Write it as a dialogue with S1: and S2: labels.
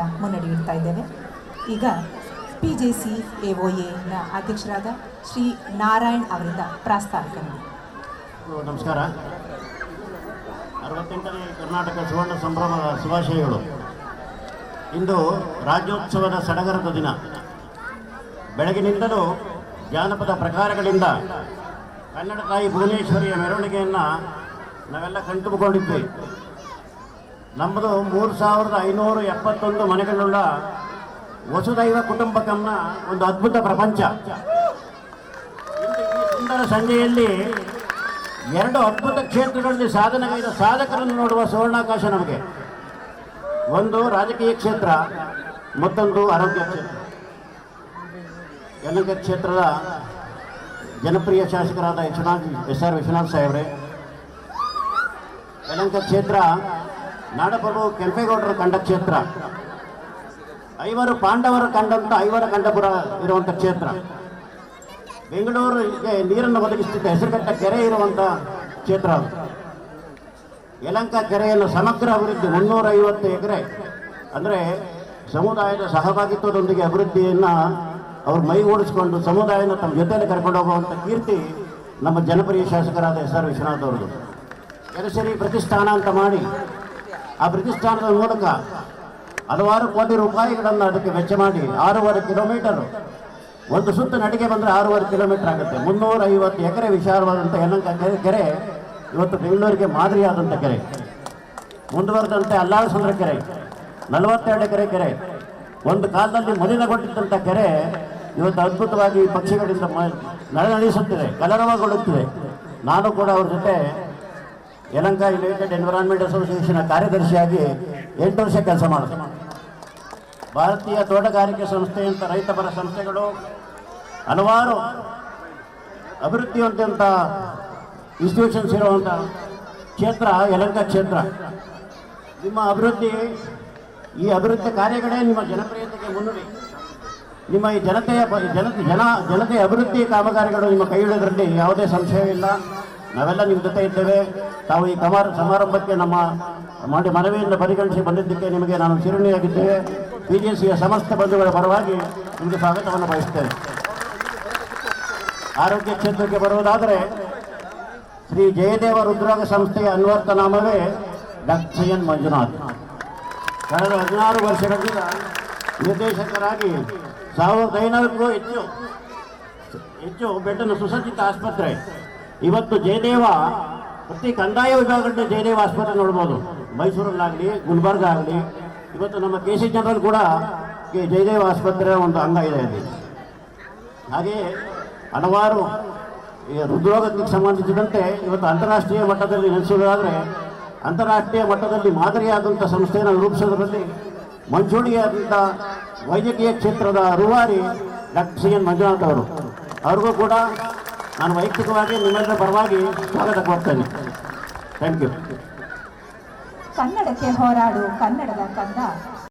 S1: ನಾವೆಲ್ಲರ ಮುನ್ನಡೆ ಇದ್ದೇವೆ. ಈಗ P J C A O N ಅಧ್ಯಕ್ಷರಾದ ಶ್ರೀ ನಾರಾಯಣ್ ಅವರಿಂದ ಪ್ರಾಸ್ತಾವಿಕ
S2: ನಮಸ್ಕಾರ. ಅರವತ್ತೆಂಟನೇ ಕರ್ನಾಟಕ ಸುವರ್ಣ ಸಂಭ್ರಮದ ಶುಭಾಶಯಗಳು. ಇಂದು ರಾಜ್ಯೋತ್ಸವದ ಸಡಗರದ ದಿನ. ಬೆಳಗಿನಿಂದಲೂ ಜಾನಪದ ಪ್ರಕಾರಗಳಿಂದ ಕನ್ನಡ ತಾಯಿ ಭುವನೇಶ್ವರಿಯ ಮೆರವಣಿಗೆಯನ್ನು ನಾವೆಲ್ಲ ಕಣ್ತುಕೊಂಡಿದ್ವಿ ನಮ್ಮದು ಮೂರು ಸಾವಿರದ ಐನೂರ ಎಪ್ಪತ್ತೊಂದು ಮನೆಗಳುಳ್ಳ ವಸುದೈವ ಕುಟುಂಬಕಂನ ಒಂದು ಅದ್ಭುತ ಪ್ರಪಂಚ. ಈ ಸುಂದರ ಸಂಜೆಯಲ್ಲಿ ಎರಡು ಅದ್ಭುತ ಕ್ಷೇತ್ರಗಳಲ್ಲಿ ಸಾಧನೆಗೈದ ಸಾಧಕರನ್ನು ನೋಡುವ ಸುವರ್ಣಾವಕಾಶ ನಮಗೆ. ಒಂದು ರಾಜಕೀಯ ಕ್ಷೇತ್ರ, ಮತ್ತೊಂದು ಆರೋಗ್ಯ ಕ್ಷೇತ್ರ. ಯಲಹಂಕ ಕ್ಷೇತ್ರದ ಜನಪ್ರಿಯ ಶಾಸಕರಾದ ವಿಶ್ವನಾಥ್ ಎಸ್ ಆರ್ ವಿಶ್ವನಾಥ್ ಸಾಹೇಬ್ರೆ. ಯಲಂಕ ಕ್ಷೇತ್ರ ನಾಡಪ್ರಭು ಕೆಂಪೇಗೌಡರ ಕಂಡ ಕ್ಷೇತ್ರ, ಐವರು ಪಾಂಡವರು ಕಂಡಂತ ಐವರ ಕಂಡಪುರ ಇರುವಂಥ ಕ್ಷೇತ್ರ. ಬೆಂಗಳೂರಿಗೆ ನೀರನ್ನು ಒದಗಿಸುತ್ತಿದ್ದ ಹೆಸರುಘಟ್ಟ ಕೆರೆ ಇರುವಂಥ ಕ್ಷೇತ್ರ ಅದು. ಯಲಂಕ ಕೆರೆಯನ್ನು ಸಮಗ್ರ ಅಭಿವೃದ್ಧಿ ಮುನ್ನೂರ ಐವತ್ತು ಎಕರೆ, ಅಂದರೆ ಸಮುದಾಯದ ಸಹಭಾಗಿತ್ವದೊಂದಿಗೆ ಅಭಿವೃದ್ಧಿಯನ್ನು ಅವರು ಮೈಗೂಡಿಸಿಕೊಂಡು ಸಮುದಾಯನ ತಮ್ಮ ಜೊತೆಯಲ್ಲಿ ಕರ್ಕೊಂಡು ಹೋಗುವಂಥ ಕೀರ್ತಿ ನಮ್ಮ ಜನಪ್ರಿಯ ಶಾಸಕರಾದ ಎಸ್ ಆರ್ ವಿಶ್ವನಾಥ್ ಅವರದು ಕೆರೆಸರಿ ಪ್ರತಿಷ್ಠಾನ ಅಂತ ಮಾಡಿ ಪ್ರತಿಷ್ಠಾನದ ಮೂಲಕ ಹಲವಾರು ಕೋಟಿ ರೂಪಾಯಿಗಳನ್ನು ಅದಕ್ಕೆ ವೆಚ್ಚ ಮಾಡಿ ಆರೂವರೆ ಕಿಲೋಮೀಟರ್ ಒಂದು ಸುತ್ತ ನಡಿಗೆ ಬಂದರೆ ಆರೂವರೆ ಕಿಲೋಮೀಟರ್ ಆಗುತ್ತೆ. ಮುನ್ನೂರ ಐವತ್ತು ಎಕರೆ ವಿಶಾಲವಾದಂಥ ಯಲಂಕ ಕೆರೆ ಇವತ್ತು ಬೆಂಗಳೂರಿಗೆ ಮಾದರಿಯಾದಂಥ ಕೆರೆ. ಮುಂದುವರೆದಂತೆ ಸುಂದರ ಕೆರೆ, ನಲವತ್ತೆರಡು ಎಕರೆ ಕೆರೆ. ಒಂದು ಕಾಲದಲ್ಲಿ ಮಲಿನಗೊಂಡಿದ್ದಂಥ ಕೆರೆ ಇವತ್ತು ಅದ್ಭುತವಾಗಿ ಪಕ್ಷಿಗಳಿಂದ ನಳನಳಿಸುತ್ತಿದೆ ಕಲರವಗೊಳ್ಳುತ್ತಿದೆ. ನಾನು ಕೂಡ ಅವ್ರ ಜೊತೆ ಯಲಂಕ ಯುನೈಟೆಡ್ ಎನ್ವಿರಾನ್ಮೆಂಟ್ ಅಸೋಸಿಯೇಷನ್ ಕಾರ್ಯದರ್ಶಿಯಾಗಿ ಎಂಟು ವರ್ಷ ಕೆಲಸ ಮಾಡಿದೆ ಭಾರತೀಯ ತೋಟಗಾರಿಕೆ ಸಂಸ್ಥೆಯಂಥ ರೈತಪರ ಸಂಸ್ಥೆಗಳು ಹಲವಾರು ಅಭಿವೃದ್ಧಿ ಹೊಂದಂಥ ಇನ್ಸ್ಟಿಟ್ಯೂಷನ್ಸ್ ಇರುವಂಥ ಕ್ಷೇತ್ರ, ಯಲಂಕ ಕ್ಷೇತ್ರ. ನಿಮ್ಮ ಅಭಿವೃದ್ಧಿ, ಈ ಅಭಿವೃದ್ಧಿ ಕಾರ್ಯಗಳೇ ನಿಮ್ಮ ಜನಪ್ರಿಯತೆಗೆ ಮುನ್ನುಡಿ. ನಿಮ್ಮ ಈ ಜನತೆಯ ಜನ, ಜನತೆಯ ಅಭಿವೃದ್ಧಿ ಕಾಮಗಾರಿಗಳು ನಿಮ್ಮ ಕೈ ಹಿಡಿಯೋದ್ರಲ್ಲಿ ಯಾವುದೇ ಸಂಶಯವಿಲ್ಲ. ನಾವೆಲ್ಲ ನಿಮ್ಮ ಜೊತೆ ಇದ್ದೇವೆ. ತಾವು ಈ ಕಮಾರ, ಸಮಾರಂಭಕ್ಕೆ ನಮ್ಮ ಮಾಡಿ ಮನವಿಯಿಂದ ಪರಿಗಣಿಸಿ ಬಂದಿದ್ದಕ್ಕೆ ನಿಮಗೆ ನಾನು ಚಿರುಣಿಯಾಗಿದ್ದೇವೆ ಬಿ ಜೆ ಸಿಯ ಸಮಸ್ತ ಬಂಧುಗಳ ಪರವಾಗಿ ನಿಮಗೆ ಸ್ವಾಗತವನ್ನು ಬಯಸ್ತೇನೆ. ಆರೋಗ್ಯ ಕ್ಷೇತ್ರಕ್ಕೆ ಬರುವುದಾದರೆ ಶ್ರೀ ಜಯದೇವ ರುದ್ರಾಗ ಸಂಸ್ಥೆಯ ಅನ್ವರ್ತನಾಮವೇ ಡಾಕ್ಟರ್ ಸಿ ಎನ್. ಮಂಜುನಾಥ್. ಕಳೆದ ಹದಿನಾರು ವರ್ಷಗಳಿಂದ ನಿರ್ದೇಶಕರಾಗಿ ಸಾವಿರದ ಐನೂರಕ್ಕೂ ಹೆಚ್ಚು ಹೆಚ್ಚು ಬೆಟ್ಟನ ಸುಸಜ್ಜಿತ ಆಸ್ಪತ್ರೆ ಇವತ್ತು ಜಯದೇವ, ಪ್ರತಿ ಕಂದಾಯ ವಿಭಾಗದ ಜಯದೇವ ಆಸ್ಪತ್ರೆ ನೋಡ್ಬೋದು. ಮೈಸೂರಲ್ಲಾಗಲಿ ಗುಲ್ಬರ್ಗ ಆಗಲಿ ಇವತ್ತು ನಮ್ಮ ಕೆ ಸಿ ಜನರಲ್ ಕೂಡ ಜಯದೇವ ಆಸ್ಪತ್ರೆ ಒಂದು ಅಂಗ ಇದೆ ಅಲ್ಲಿ. ಹಾಗೆಯೇ ಹಲವಾರು ಹೃದ್ರೋಗಕ್ಕೆ ಸಂಬಂಧಿಸಿದಂತೆ ಇವತ್ತು ಅಂತಾರಾಷ್ಟ್ರೀಯ ಮಟ್ಟದಲ್ಲಿ ನೆಲೆಸುವುದಾದರೆ ಅಂತಾರಾಷ್ಟ್ರೀಯ ಮಟ್ಟದಲ್ಲಿ ಮಾದರಿಯಾದಂಥ ಸಂಸ್ಥೆಯನ್ನು ರೂಪಿಸೋದರಲ್ಲಿ ಮಂಚೂಣಿಯಾದಂಥ ವೈದ್ಯಕೀಯ ಕ್ಷೇತ್ರದ ರೂವಾರಿ ಡಾಕ್ಟರ್ ಸಿ ಎನ್ ಮಂಜುನಾಥ್ ಅವರು. ಅವ್ರಿಗೂ ಕೂಡ ನಾನು ವೈಯಕ್ತಿಕವಾಗಿ ನಿಮ್ಮೆಲ್ಲರ ಪರವಾಗಿ ಸ್ವಾಗತ ಕೊಡ್ತೇನೆ. ಥ್ಯಾಂಕ್ ಯು
S1: ಕನ್ನಡಕ್ಕೆ ಹೋರಾಡು ಕನ್ನಡದ ಕಂದ.